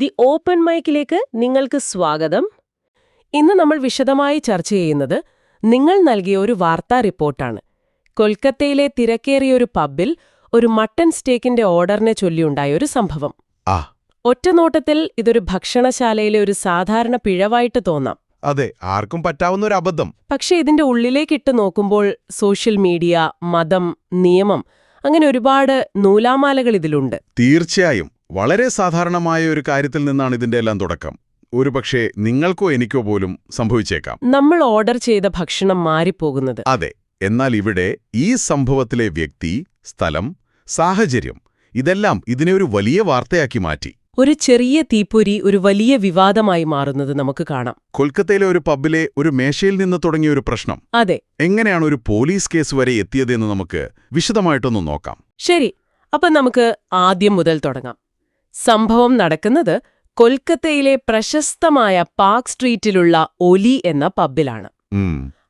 The open മൈക്കിലേക്ക് നിങ്ങൾക്ക് സ്വാഗതം. ഇന്ന് നമ്മൾ വിശദമായി ചർച്ച ചെയ്യുന്നത് നിങ്ങൾ നൽകിയ ഒരു വാർത്താ റിപ്പോർട്ടാണ്. കൊൽക്കത്തയിലെ തിരക്കേറിയ ഒരു പബ്ബിൽ ഒരു മട്ടൺ സ്റ്റേക്കിന്റെ ഓർഡറിനെ ചൊല്ലിയുണ്ടായ ഒരു സംഭവം. ഒറ്റനോട്ടത്തിൽ ഇതൊരു ഭക്ഷണശാലയിലെ ഒരു സാധാരണ പിഴവായിട്ട് തോന്നാം. അതെ ആർക്കും പറ്റാവുന്ന ഒരു അബദ്ധം. പക്ഷേ ഇതിന്റെ ഉള്ളിലേക്കിട്ട് നോക്കുമ്പോൾ സോഷ്യൽ മീഡിയ മതം നിയമം അങ്ങനെ ഒരുപാട് നൂലാമാലകൾ ഇതിലുണ്ട്. തീർച്ചയായും. വളരെ സാധാരണമായ ഒരു കാര്യത്തിൽ നിന്നാണ് ഇതിന്റെ എല്ലാം തുടക്കം. ഒരുപക്ഷെ നിങ്ങൾക്കോ എനിക്കോ പോലും സംഭവിച്ചേക്കാം. നമ്മൾ ഓർഡർ ചെയ്ത ഭക്ഷണം മാറിപ്പോകുന്നത്. അതെ എന്നാൽ ഇവിടെ ഈ സംഭവത്തിലെ വ്യക്തി സ്ഥലം സാഹചര്യം ഇതെല്ലാം ഇതിനെ ഒരു വലിയ വാർത്തയാക്കി മാറ്റി. ഒരു ചെറിയ തീപ്പൊരി ഒരു വലിയ വിവാദമായി മാറുന്നത് നമുക്ക് കാണാം. കൊൽക്കത്തയിലെ ഒരു പബ്ബിലെ ഒരു മേശയിൽ നിന്ന് തുടങ്ങിയ ഒരു പ്രശ്നം. അതെ. എങ്ങനെയാണ് ഒരു പോലീസ് കേസ് വരെ എത്തിയതെന്ന് നമുക്ക് വിശദമായിട്ടൊന്ന് നോക്കാം. ശരി അപ്പൊ നമുക്ക് ആദ്യം മുതൽ തുടങ്ങാം. സംഭവം നടക്കുന്നത് കൊൽക്കത്തയിലെ പ്രശസ്തമായ പാർക്ക് സ്ട്രീറ്റിലുള്ള ഒലി എന്ന പബ്ബിലാണ്.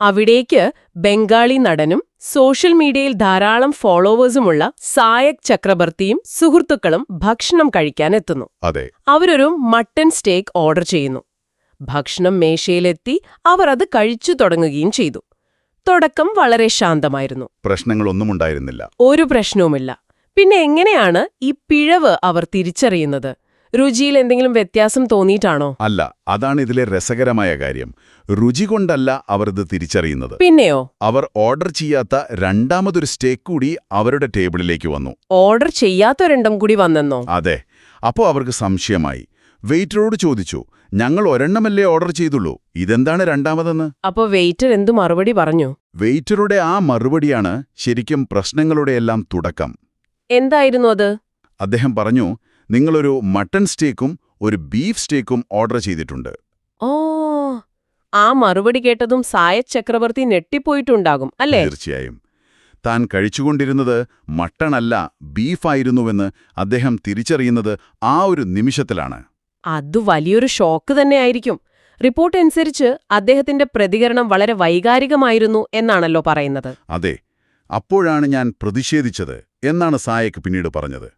അവിടേക്ക് ബംഗാളി നടനും സോഷ്യൽ മീഡിയയിൽ ധാരാളം ഫോളോവേഴ്സുമുള്ള സായക് ചക്രവർത്തിയും സുഹൃത്തുക്കളും ഭക്ഷണം കഴിക്കാനെത്തുന്നു അതെ. അവരൊരു മട്ടൺ സ്റ്റേക്ക് ഓർഡർ ചെയ്യുന്നു. ഭക്ഷണം മേശയിലെത്തി അവർ അത് കഴിച്ചു തുടങ്ങുകയും ചെയ്തു. തുടക്കം വളരെ ശാന്തമായിരുന്നു. പ്രശ്നങ്ങളൊന്നും ഉണ്ടായിരുന്നില്ല. ഒരു പ്രശ്നവുമില്ല. പിന്നെ എങ്ങനെയാണ് ഈ പിഴവ് അവർ തിരിച്ചറിയുന്നത്? രുചിയിൽ എന്തെങ്കിലും വ്യത്യാസം തോന്നിയിട്ടാണോ? അല്ല അതാണ് ഇതിലെ രസകരമായ കാര്യം. രുചി കൊണ്ടല്ല അവർ ഇത് തിരിച്ചറിയുന്നത്. പിന്നെയോ? അവർ ഓർഡർ ചെയ്യാത്ത രണ്ടാമതൊരു സ്റ്റേക്ക് കൂടി അവരുടെ ടേബിളിലേക്ക് വന്നു. ഓർഡർ ചെയ്യാത്ത രണ്ടും കൂടി വന്നെന്നോ? അതെ. അപ്പോൾ അവർക്ക് സംശയമായി. വെയിറ്ററോട് ചോദിച്ചു ഞങ്ങൾ ഒരെണ്ണമല്ലേ ഓർഡർ ചെയ്തുള്ളൂ? ഇതെന്താണ് രണ്ടാമതെന്ന്? അപ്പോൾ വെയിറ്റർ എന്തു മറുപടി പറഞ്ഞു? വെയിറ്ററുടെ ആ മറുപടിയാണ് ശരിക്കും പ്രശ്നങ്ങളുടെയെല്ലാം തുടക്കം. എന്തായിരുന്നു അത്? അദ്ദേഹം പറഞ്ഞു നിങ്ങളൊരു മട്ടൺ സ്റ്റേക്കും ഒരു ബീഫ് സ്റ്റേക്കും ഓർഡർ ചെയ്തിട്ടുണ്ട്. ഓ ആ മറുപടി കേട്ടതും സായദ് ചക്രവർത്തി ഞെട്ടിപ്പോയിട്ടുണ്ടാകും അല്ലേ? തീർച്ചയായും. താൻ കഴിച്ചുകൊണ്ടിരുന്നത് മട്ടണല്ല ബീഫായിരുന്നുവെന്ന് അദ്ദേഹം തിരിച്ചറിയുന്നത് ആ ഒരു നിമിഷത്തിലാണ്. അത് വലിയൊരു ഷോക്ക് തന്നെയായിരിക്കും. റിപ്പോർട്ട് അനുസരിച്ച് അദ്ദേഹത്തിന്റെ പ്രതികരണം വളരെ വൈകാരികമായിരുന്നു എന്നാണല്ലോ പറയുന്നത്. അതെ അപ്പോഴാണ് ഞാൻ പ്രതിഷേധിച്ചത്. എന്നാണ് സായക്ക് പിന്നീട് പറഞ്ഞത്.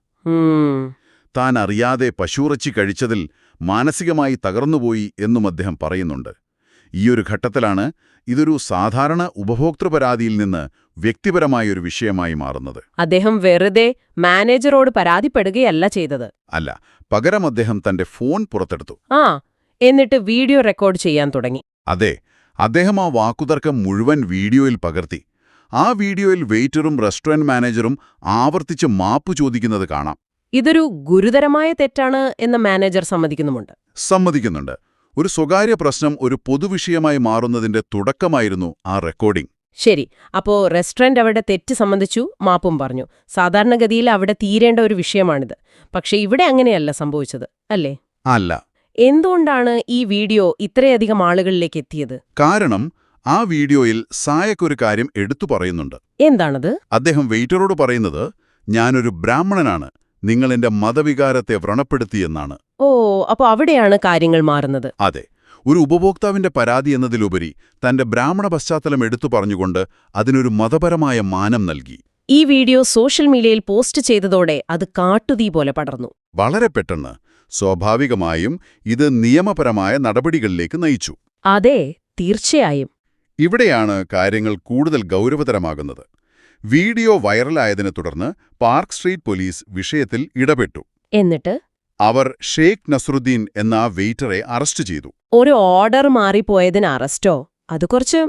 താൻ അറിയാതെ പശുറച്ചി കഴിച്ചതിൽ മാനസികമായി തകർന്നുപോയി എന്നും അദ്ദേഹം പറയുന്നുണ്ട്. ഈയൊരു ഘട്ടത്തിലാണ് ഇതൊരു സാധാരണ ഉപഭോക്തൃ പരാതിയിൽ നിന്ന് വ്യക്തിപരമായൊരു വിഷയമായി മാറുന്നത്. അദ്ദേഹം വെറുതെ മാനേജറോട് പരാതിപ്പെടുകയല്ല ചെയ്തത്. അല്ല പകരം അദ്ദേഹം തന്റെ ഫോൺ പുറത്തെടുത്തു. ആ എന്നിട്ട് വീഡിയോ റെക്കോർഡ് ചെയ്യാൻ തുടങ്ങി. അതെ അദ്ദേഹം ആ വാക്കുതർക്കം മുഴുവൻ വീഡിയോയിൽ പകർത്തി. ആ വീഡിയോയിൽ വെയിറ്ററും റെസ്റ്റോറന്റ് മാനേജറും ആവർത്തിച്ച് മാപ്പ് ചോദിക്കുന്നത് കാണാം. ഇതൊരു ഗുരുതരമായ തെറ്റാണ് എന്ന് മാനേജർ സമ്മതിക്കുന്നുമുണ്ട്. സമ്മതിക്കുന്നുണ്ട്. ഒരു സ്വകാര്യ പ്രശ്നം ഒരു പൊതുവിഷയമായി മാറുന്നതിന്റെ തുടക്കമായിരുന്നു ആ റെക്കോർഡിംഗ് ശരി അപ്പോ റെസ്റ്റോറന്റ് അവിടെ തെറ്റ് സംബന്ധിച്ചു മാപ്പും പറഞ്ഞു. സാധാരണഗതിയിൽ അവിടെ തീരേണ്ട ഒരു വിഷയമാണിത്. പക്ഷേ ഇവിടെ അങ്ങനെയല്ല സംഭവിച്ചത് അല്ലേ? അല്ല. എന്തുകൊണ്ടാണ് ഈ വീഡിയോ ഇത്രയധികം ആളുകളിലേക്ക് എത്തിയത്? കാരണം ആ വീഡിയോയിൽ സായക്കൊരു കാര്യം എടുത്തു പറയുന്നുണ്ട്. എന്താണത്? അദ്ദേഹം വെയിറ്ററോട് പറയുന്നത് ഞാനൊരു ബ്രാഹ്മണനാണ് നിങ്ങൾ എന്റെ മതവികാരത്തെ വ്രണപ്പെടുത്തിയെന്നാണ് ഓ അപ്പൊ അവിടെയാണ് കാര്യങ്ങൾ മാറുന്നത്. അതെ ഒരു ഉപഭോക്താവിന്റെ പരാതി എന്നതിലുപരി തന്റെ ബ്രാഹ്മണ പശ്ചാത്തലം എടുത്തു പറഞ്ഞുകൊണ്ട് അതിനൊരു മതപരമായ മാനം നൽകി. ഈ വീഡിയോ സോഷ്യൽ മീഡിയയിൽ പോസ്റ്റ് ചെയ്തതോടെ അത് കാട്ടുതീ പോലെ പടർന്നു. വളരെ പെട്ടെന്ന് സ്വാഭാവികമായും ഇത് നിയമപരമായ നടപടികളിലേക്ക് നയിച്ചു. അതെ തീർച്ചയായും. ഇവിടെയാണ് കാര്യങ്ങൾ കൂടുതൽ ഗൗരവതരമാകുന്നത്. വീഡിയോ വൈറലായതിനെ തുടർന്ന് പാർക്ക് സ്ട്രീറ്റ് പോലീസ് വിഷയത്തിൽ ഇടപെട്ടു. എന്നിട്ട്? അവർ ഷെയ്ഖ് നസറുദ്ദീൻ എന്ന വെയിറ്ററെ അറസ്റ്റ് ചെയ്തു. ഒരു ഓർഡർ മാറിപ്പോയതിന് അറസ്റ്റോ? അത് കുറച്ച്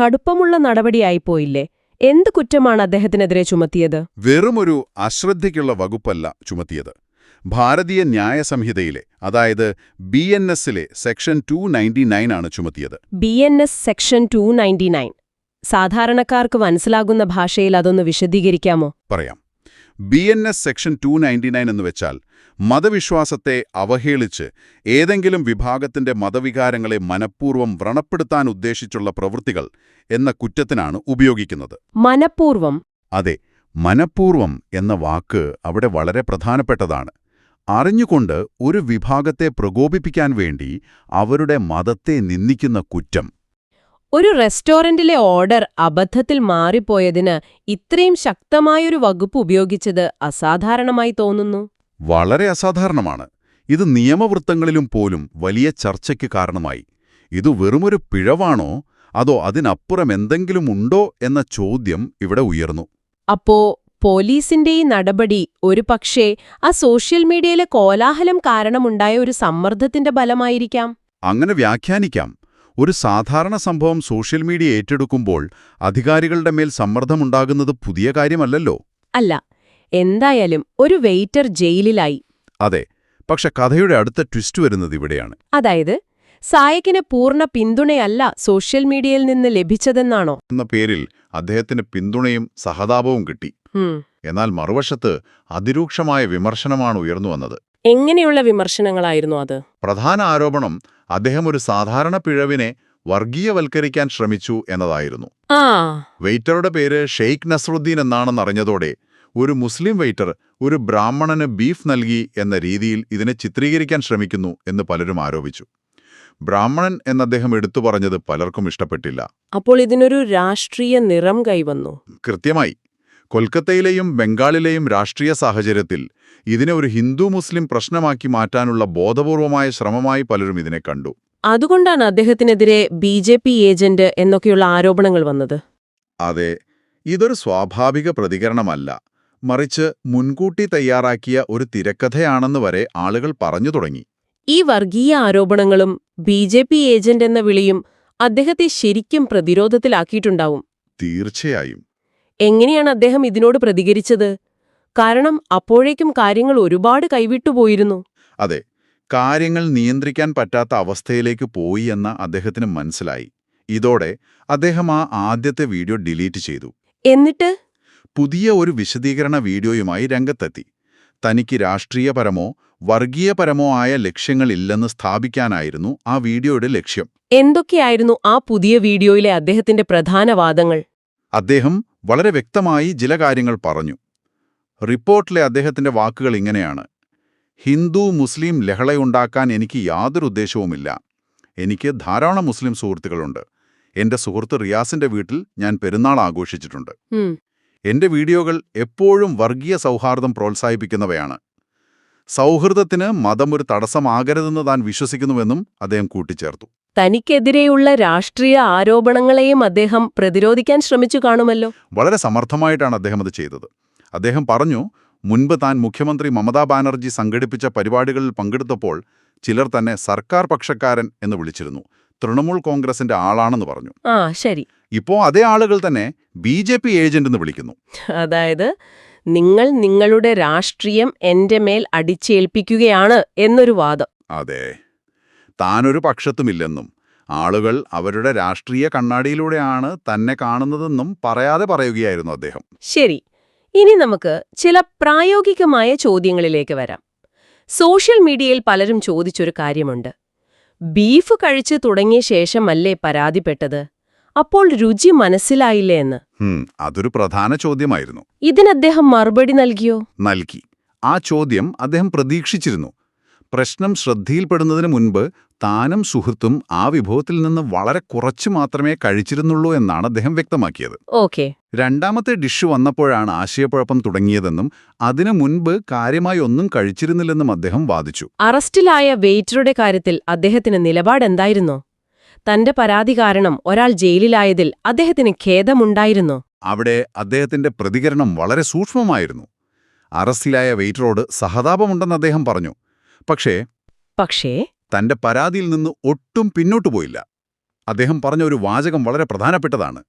കടുപ്പമുള്ള നടപടിയായിപ്പോയില്ലേ എന്ത് കുറ്റമാണ് അദ്ദേഹത്തിനെതിരെ ചുമത്തിയത്? വെറുമൊരു അശ്രദ്ധയ്ക്കുള്ള വകുപ്പല്ല ചുമത്തിയത്. ഭാരതീയ ന്യായ സംഹിതയിലെ അതായത് ബി എൻ എസിലെ സെക്ഷൻ ടു ആണ് ചുമത്തിയത്. B N S section two സാധാരണക്കാർക്ക് മനസ്സിലാകുന്ന ഭാഷയിൽ അതൊന്ന് വിശദീകരിക്കാമോ? പറയാം. B N S section two ninety nine എന്ന് വെച്ചാൽ മതവിശ്വാസത്തെ അവഹേളിച്ച് ഏതെങ്കിലും വിഭാഗത്തിന്റെ മതവികാരങ്ങളെ മനഃപൂർവം വ്രണപ്പെടുത്താൻ ഉദ്ദേശിച്ചുള്ള പ്രവൃത്തികൾ എന്ന കുറ്റത്തിനാണ് ഉപയോഗിക്കുന്നത്. മനഃപൂർവം അതെ മനഃപൂർവം എന്ന വാക്ക് അവിടെ വളരെ പ്രധാനപ്പെട്ടതാണ്. അറിഞ്ഞുകൊണ്ട് ഒരു വിഭാഗത്തെ പ്രകോപിപ്പിക്കാൻ വേണ്ടി അവരുടെ മതത്തെ നിന്ദിക്കുന്ന കുറ്റം. ഒരു റെസ്റ്റോറന്റിലെ ഓർഡർ അബദ്ധത്തിൽ മാറിപ്പോയതിന് ഇത്രയും ശക്തമായൊരു വകുപ്പ് ഉപയോഗിച്ചത് അസാധാരണമായി തോന്നുന്നു. വളരെ അസാധാരണമാണ്. ഇത് നിയമവൃത്തങ്ങളിലും പോലും വലിയ ചർച്ചയ്ക്ക് കാരണമായി. ഇത് വെറുമൊരു പിഴവാണോ? അതോ അതിനപ്പുറം എന്തെങ്കിലും ഉണ്ടോ? എന്ന ചോദ്യം ഇവിടെ ഉയർന്നു. അപ്പോ പോലീസിന്റെ ഈ നടപടി ഒരു പക്ഷേ ആ സോഷ്യൽ മീഡിയയിലെ കോലാഹലം കാരണമുണ്ടായ ഒരു സമ്മർദ്ദത്തിന്റെ ഫലമായിരിക്കാം. അങ്ങനെ വ്യാഖ്യാനിക്കാം. ഒരു സാധാരണ സംഭവം സോഷ്യൽ മീഡിയ ഏറ്റെടുക്കുമ്പോൾ അധികാരികളുടെ മേൽ സമ്മർദ്ദമുണ്ടാകുന്നത് പുതിയ കാര്യമല്ലല്ലോ. അല്ല എന്തായാലും ഒരു വെയിറ്റർ ജയിലിലായി. അതെ പക്ഷെ കഥയുടെ അടുത്ത ട്വിസ്റ്റ് വരുന്നത് ഇവിടെയാണ്. അതായത് സായക്കിന് പൂർണ പിന്തുണയല്ല സോഷ്യൽ മീഡിയയിൽ നിന്ന് ലഭിച്ചതെന്നാണോ? എന്ന പേരിൽ അദ്ദേഹത്തിന് പിന്തുണയും സഹതാപവും കിട്ടി. എന്നാൽ മറുവശത്ത് അതിരൂക്ഷമായ വിമർശനമാണ് ഉയർന്നു വന്നത്. എങ്ങനെയുള്ള വിമർശനങ്ങളായിരുന്നു അത്? പ്രധാന ആരോപണം അദ്ദേഹം ഒരു സാധാരണ പിഴവിനെ വർഗീയവൽക്കരിക്കാൻ ശ്രമിച്ചു എന്നതായിരുന്നു. വെയിറ്ററുടെ പേര് ഷെയ്ഖ് നസ്രുദ്ദീൻ എന്നാണെന്നറിഞ്ഞതോടെ ഒരു മുസ്ലിം വെയിറ്റർ ഒരു ബ്രാഹ്മണന് ബീഫ് നൽകി എന്ന രീതിയിൽ ഇതിനെ ചിത്രീകരിക്കാൻ ശ്രമിക്കുന്നു എന്ന് പലരും ആരോപിച്ചു. ബ്രാഹ്മണൻ എന്നദ്ദേഹം എടുത്തു പറഞ്ഞത് പലർക്കും ഇഷ്ടപ്പെട്ടില്ല. അപ്പോൾ ഇതിനൊരു രാഷ്ട്രീയ നിറം കൈവന്നു. കൃത്യമായി കൊൽക്കത്തയിലെയും ബംഗാളിലെയും രാഷ്ട്രീയ സാഹചര്യത്തിൽ ഇതിനെ ഒരു ഹിന്ദു മുസ്ലിം പ്രശ്നമാക്കി മാറ്റാനുള്ള ബോധപൂർവമായ ശ്രമമായി പലരും ഇതിനെ കണ്ടു. അതുകൊണ്ടാണ് അദ്ദേഹത്തിനെതിരെ ബി ജെ പി ഏജന്റ് എന്നൊക്കെയുള്ള ആരോപണങ്ങൾ വന്നത്. അതെ ഇതൊരു സ്വാഭാവിക പ്രതികരണമല്ല. മറിച്ച് മുൻകൂട്ടി തയ്യാറാക്കിയ ഒരു തിരക്കഥയാണെന്ന് വരെ ആളുകൾ പറഞ്ഞു തുടങ്ങി. ഈ വർഗീയ ആരോപണങ്ങളും ബി ജെ പി ഏജന്റ് എന്ന വിളിയും അദ്ദേഹത്തെ ശരിക്കും പ്രതിരോധത്തിലാക്കിയിട്ടുണ്ടാവും. തീർച്ചയായും. എങ്ങനെയാണ് അദ്ദേഹം ഇതിനോട് പ്രതികരിച്ചത്? കാരണം അപ്പോഴേക്കും കാര്യങ്ങൾ ഒരുപാട് കൈവിട്ടുപോയിരുന്നു അതെ കാര്യങ്ങൾ നിയന്ത്രിക്കാൻ പറ്റാത്ത അവസ്ഥയിലേക്ക് പോയി എന്ന അദ്ദേഹത്തിന് മനസ്സിലായി. ഇതോടെ അദ്ദേഹം ആ ആദ്യത്തെ വീഡിയോ ഡിലീറ്റ് ചെയ്തു. എന്നിട്ട്? പുതിയ ഒരു വിശദീകരണ വീഡിയോയുമായി രംഗത്തെത്തി. തനിക്ക് രാഷ്ട്രീയപരമോ വർഗീയപരമോ ആയ ലക്ഷ്യങ്ങളില്ലെന്ന് സ്ഥാപിക്കാനായിരുന്നു ആ വീഡിയോയുടെ ലക്ഷ്യം. എന്തൊക്കെയായിരുന്നു ആ പുതിയ വീഡിയോയിലെ അദ്ദേഹത്തിന്റെ പ്രധാന വാദങ്ങൾ? അദ്ദേഹം വളരെ വ്യക്തമായി ചില കാര്യങ്ങൾ പറഞ്ഞു. റിപ്പോർട്ടിലെ അദ്ദേഹത്തിന്റെ വാക്കുകൾ ഇങ്ങനെയാണ്. ഹിന്ദു മുസ്ലിം ലഹളയുണ്ടാക്കാൻ എനിക്ക് യാതൊരു ഉദ്ദേശവുമില്ല. എനിക്ക് ധാരാളം മുസ്ലിം സുഹൃത്തുക്കളുണ്ട്. എന്റെ സുഹൃത്ത് റിയാസിന്റെ വീട്ടിൽ ഞാൻ പെരുന്നാൾ ആഘോഷിച്ചിട്ടുണ്ട്. എന്റെ വീഡിയോകൾ എപ്പോഴും വർഗീയ സൗഹാർദ്ദം പ്രോത്സാഹിപ്പിക്കുന്നവയാണ്. സൗഹൃദത്തിന് മതം ഒരു തടസ്സമാകരുതെന്ന് താൻ വിശ്വസിക്കുന്നുവെന്നും അദ്ദേഹം കൂട്ടിച്ചേർത്തു. തനിക്കെതിരെയുള്ള രാഷ്ട്രീയ ആരോപണങ്ങളെയും അദ്ദേഹം പ്രതിരോധിക്കാൻ ശ്രമിച്ചു കാണുമല്ലോ? വളരെ സമർത്ഥമായിട്ടാണ് അദ്ദേഹം അത് ചെയ്തത്. അദ്ദേഹം പറഞ്ഞു മുൻപ് താൻ മുഖ്യമന്ത്രി മമതാ ബാനർജി സംഘടിപ്പിച്ച പരിപാടികളിൽ പങ്കെടുത്തപ്പോൾ ചിലർ തന്നെ സർക്കാർ പക്ഷക്കാരൻ എന്ന് വിളിച്ചിരുന്നു. തൃണമൂൽ കോൺഗ്രസിന്റെ ആളാണെന്ന് പറഞ്ഞു. ആ ശരി. ഇപ്പോ അതേ ആളുകൾ തന്നെ ബി ജെ പി ഏജന്റ് എന്ന് വിളിക്കുന്നു. അതായത് നിങ്ങൾ നിങ്ങളുടെ രാഷ്ട്രീയം എന്റെ മേൽ അടിച്ചേൽപ്പിക്കുകയാണ് എന്നൊരു വാദം. അതെ. താനൊരു പക്ഷത്തുമില്ലെന്നും ആളുകൾ അവരുടെ രാഷ്ട്രീയ കണ്ണാടിയിലൂടെയാണ് തന്നെ കാണുന്നതെന്നും പറയാതെ പറയുകയായിരുന്നു അദ്ദേഹം. ശരി ഇനി നമുക്ക് ചില പ്രായോഗികമായ ചോദ്യങ്ങളിലേക്ക് വരാം. സോഷ്യൽ മീഡിയയിൽ പലരും ചോദിച്ചൊരു കാര്യമുണ്ട്. ബീഫ് കഴിച്ചു തുടങ്ങിയ ശേഷമല്ലേ പരാതിപ്പെട്ടത്? അപ്പോൾ രുചി മനസ്സിലായില്ലേ എന്ന്? അതൊരു പ്രധാന ചോദ്യമായിരുന്നു. ഇതിനദ്ദേഹം മറുപടി നൽകിയോ? നൽകി. ആ ചോദ്യം അദ്ദേഹം പ്രതീക്ഷിച്ചിരുന്നു. പ്രശ്നം ശ്രദ്ധയിൽപ്പെടുന്നതിന് മുൻപ് താനും സുഹൃത്തും ആ വിഭവത്തിൽ നിന്ന് വളരെ കുറച്ചു മാത്രമേ കഴിച്ചിരുന്നുള്ളൂ എന്നാണ് അദ്ദേഹം വ്യക്തമാക്കിയത്. ഓക്കെ. രണ്ടാമത്തെ ഡിഷ് വന്നപ്പോഴാണ് ആശയക്കുഴപ്പം തുടങ്ങിയതെന്നും അതിനു മുൻപ് കാര്യമായി ഒന്നും കഴിച്ചിരുന്നില്ലെന്നും അദ്ദേഹം വാദിച്ചു. അറസ്റ്റിലായ വെയിറ്ററുടെ കാര്യത്തിൽ അദ്ദേഹത്തിന് നിലപാടെന്തായിരുന്നോ? തന്റെ പരാതി കാരണം ഒരാൾ ജയിലിലായതിൽ അദ്ദേഹത്തിന് ഖേദമുണ്ടായിരുന്നു? അവിടെ അദ്ദേഹത്തിന്റെ പ്രതികരണം വളരെ സൂക്ഷ്മമായിരുന്നു. അറസ്റ്റിലായ വെയിറ്ററോട് സഹതാപമുണ്ടെന്ന് അദ്ദേഹം പറഞ്ഞു. പക്ഷേ പക്ഷേ തന്റെ പരാതിയിൽ നിന്ന് ഒട്ടും പിന്നോട്ടു പോയില്ല. അദ്ദേഹം പറഞ്ഞ ഒരു വാചകം വളരെ പ്രധാനപ്പെട്ടതാണ്.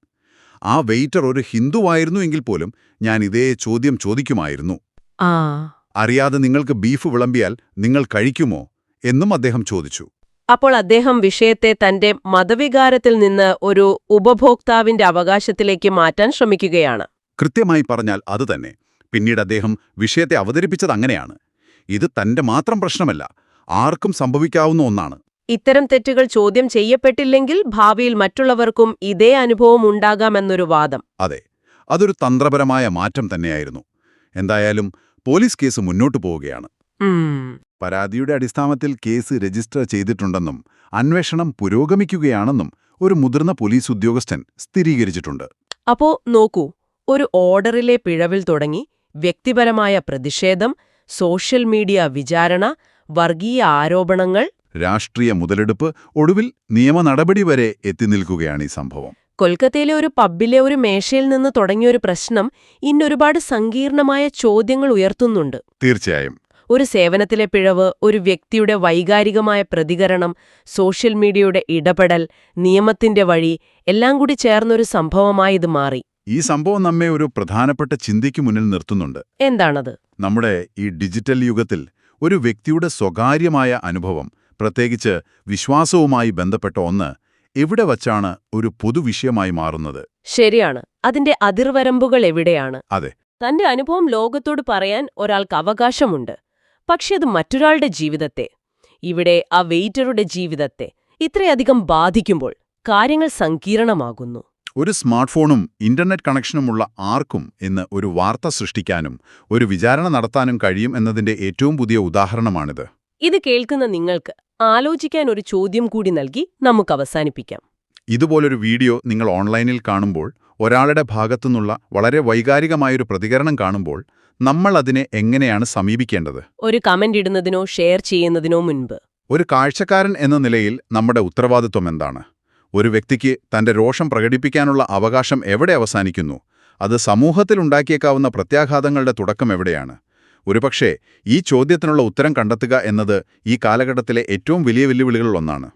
ആ വെയിറ്റർ ഒരു ഹിന്ദുവായിരുന്നു എങ്കിൽ പോലും ഞാൻ ഇതേ ചോദ്യം ചോദിക്കുമായിരുന്നു. ആ. അറിയാതെ നിങ്ങൾക്ക് ബീഫ് വിളമ്പിയാൽ നിങ്ങൾ കഴിക്കുമോ എന്നും അദ്ദേഹം ചോദിച്ചു. അപ്പോൾ അദ്ദേഹം വിഷയത്തെ തന്റെ മതവികാരത്തിൽ നിന്ന് ഒരു ഉപഭോക്താവിന്റെ അവകാശത്തിലേക്ക് മാറ്റാൻ ശ്രമിക്കുകയാണ്. കൃത്യമായി പറഞ്ഞാൽ അതുതന്നെ പിന്നീട് അദ്ദേഹം വിഷയത്തെ അവതരിപ്പിച്ചത് അങ്ങനെയാണ്. ഇത് തന്റെ മാത്രം പ്രശ്നമല്ല ആർക്കും സംഭവിക്കാവുന്ന ഒന്നാണ്. ഇത്തരം തെറ്റുകൾ ചോദ്യം ചെയ്യപ്പെട്ടില്ലെങ്കിൽ ഭാവിയിൽ മറ്റുള്ളവർക്കും ഇതേ അനുഭവം ഉണ്ടാകാമെന്നൊരു വാദം. അതെ അതൊരു തന്ത്രപരമായ മാറ്റം തന്നെയായിരുന്നു. എന്തായാലും പോലീസ് കേസ് മുന്നോട്ട് പോവുകയാണ്. പരാതിയുടെ അടിസ്ഥാനത്തിൽ കേസ് രജിസ്റ്റർ ചെയ്തിട്ടുണ്ടെന്നും അന്വേഷണം പുരോഗമിക്കുകയാണെന്നും ഒരു മുതിർന്ന പോലീസ് ഉദ്യോഗസ്ഥൻ സ്ഥിരീകരിച്ചിട്ടുണ്ട്. അപ്പോ നോക്കൂ ഒരു ഓർഡറിലെ പിഴവിൽ തുടങ്ങി വ്യക്തിപരമായ പ്രതിഷേധം സോഷ്യൽ മീഡിയ വിചാരണ വർഗീയ ആരോപണങ്ങൾ രാഷ്ട്രീയ മുതലെടുപ്പ് ഒടുവിൽ നിയമ നടപടി വരെ എത്തി നിൽക്കുകയാണ് ഈ സംഭവം. കൊൽക്കത്തയിലെ ഒരു പബ്ബിലെ ഒരു മേശയിൽ നിന്ന് തുടങ്ങിയ ഒരു പ്രശ്നം ഇന്നൊരുപാട് സങ്കീർണമായ ചോദ്യങ്ങൾ ഉയർത്തുന്നുണ്ട്. തീർച്ചയായും. ഒരു സേവനത്തിലെ പിഴവ് ഒരു വ്യക്തിയുടെ വൈകാരികമായ പ്രതികരണം സോഷ്യൽ മീഡിയയുടെ ഇടപെടൽ നിയമത്തിന്റെ വഴി എല്ലാം കൂടി ചേർന്നൊരു സംഭവമായി ഇത് മാറി. ഈ സംഭവം നമ്മെ ഒരു പ്രധാനപ്പെട്ട ചിന്തയ്ക്ക് മുന്നിൽ നിർത്തുന്നുണ്ട്. എന്താണത്? നമ്മുടെ ഈ ഡിജിറ്റൽ യുഗത്തിൽ ഒരു വ്യക്തിയുടെ സ്വകാര്യമായ അനുഭവം പ്രത്യേകിച്ച് വിശ്വാസവുമായി ബന്ധപ്പെട്ട ഒന്ന് എവിടെ വച്ചാണ് ഒരു പൊതുവിഷയമായി മാറുന്നത്? ശരിയാണ്. അതിന്റെ അതിർവരമ്പുകൾ എവിടെയാണ്? അതെ. തന്റെ അനുഭവം ലോകത്തോട് പറയാൻ ഒരാൾക്ക് അവകാശമുണ്ട്. പക്ഷെ അത് മറ്റൊരാളുടെ ജീവിതത്തെ ഇവിടെ ആ വെയിറ്ററുടെ ജീവിതത്തെ ഇത്രയധികം ബാധിക്കുമ്പോൾ കാര്യങ്ങൾ സങ്കീർണമാകുന്നു. ഒരു സ്മാർട്ട് ഫോണും ഇന്റർനെറ്റ് കണക്ഷനുമുള്ള ആർക്കും ഇന്ന് ഒരു വാർത്ത സൃഷ്ടിക്കാനും ഒരു വിചാരണ നടത്താനും കഴിയും എന്നതിന്റെ ഏറ്റവും പുതിയ ഉദാഹരണമാണിത്. ഇത് കേൾക്കുന്ന നിങ്ങൾക്ക് ആലോചിക്കാൻ ഒരു ചോദ്യം കൂടി നൽകി നമുക്ക് അവസാനിപ്പിക്കാം. ഇതുപോലൊരു വീഡിയോ നിങ്ങൾ ഓൺലൈനിൽ കാണുമ്പോൾ ഒരാളുടെ ഭാഗത്തുനിന്നുള്ള വളരെ വൈകാരികമായൊരു പ്രതികരണം കാണുമ്പോൾ നമ്മൾ അതിനെ എങ്ങനെയാണ് സമീപിക്കേണ്ടത്? ഒരു കമന്റ് ഇടുന്നതിനോ ഷെയർ ചെയ്യുന്നതിനോ മുൻപ്. ഒരു കാഴ്ചക്കാരൻ എന്ന നിലയിൽ നമ്മുടെ ഉത്തരവാദിത്വം എന്താണ്? ഒരു വ്യക്തിക്ക് തന്റെ രോഷം പ്രകടിപ്പിക്കാനുള്ള അവകാശം എവിടെ അവസാനിക്കുന്നു? അത് സമൂഹത്തിലുണ്ടാക്കിയേക്കാവുന്ന പ്രത്യാഘാതങ്ങളുടെ തുടക്കം എവിടെയാണ്? ഒരുപക്ഷേ ഈ ചോദ്യത്തിനുള്ള ഉത്തരം കണ്ടെത്തുക എന്നത് ഈ കാലഘട്ടത്തിലെ ഏറ്റവും വലിയ വെല്ലുവിളികളിലൊന്നാണ്